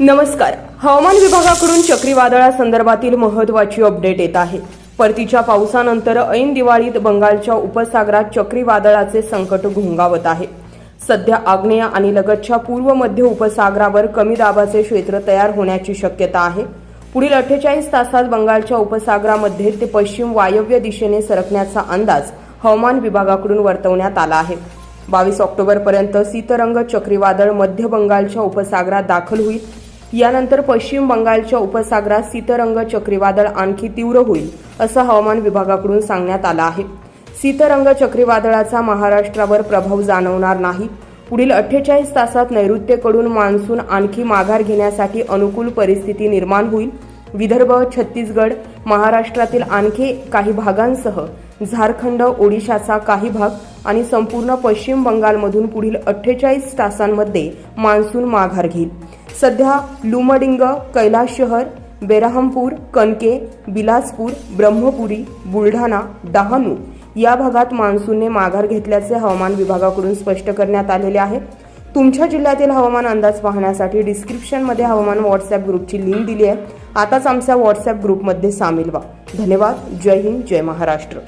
नमस्कार. हवामान विभागाकडून चक्रीवादळासंदर्भातील महत्त्वाची अपडेट येत आहे. परतीच्या पावसानंतर ऐन दिवाळीत बंगालच्या उपसागरात चक्रीवादळाचे संकट घोंगावत आहे. सध्या आग्नेय आणि लगतच्या पूर्व मध्य उपसागरावर कमी दाबाचे क्षेत्र तयार होण्याची शक्यता आहे. पुढील अठ्ठेचाळीस तासात बंगालच्या उपसागरामध्ये ते पश्चिम वायव्य दिशेने सरकण्याचा अंदाज हवामान विभागाकडून वर्तवण्यात आला आहे. बावीस ऑक्टोबरपर्यंत शीतरंग चक्रीवादळ मध्य बंगालच्या उपसागरात दाखल होईल. यानंतर पश्चिम बंगालच्या उपसागरात शीतरंग चक्रीवादळ आणखी तीव्र होईल असं हवामान विभागाकडून सांगण्यात आलं आहे. शीतरंग चक्रीवादळाचा महाराष्ट्रावर प्रभाव जाणवणार नाही. पुढील अठ्ठेचाळीस तासात नैऋत्येकडून मान्सून आणखी माघार घेण्यासाठी अनुकूल परिस्थिती निर्माण होईल. विदर्भ छत्तीसगड महाराष्ट्रातील आणखी काही भागांसह झारखंड ओडिशाचा काही भाग आणि संपूर्ण पश्चिम बंगालमधून पुढील अठ्ठेचाळीस तासांमध्ये मान्सून माघार घेईल. सध्या लुमडिंग कैलास शहर बेरहमपूर कनके बिलासपूर ब्रह्मपुरी बुलढाणा डहाणू या भागात मान्सूनने माघार घेतल्याचे हवामान विभागाकडून स्पष्ट करण्यात आलेले आहे. तुमच्या जिल्ह्यातील हवामान अंदाज पाहण्यासाठी डिस्क्रिप्शनमध्ये हवामान व्हॉट्सअप ग्रुपची लिंक दिली आहे. आताच आमच्या व्हॉट्सअप ग्रुपमध्ये सामील व्हा. धन्यवाद. जय हिंद. जय महाराष्ट्र.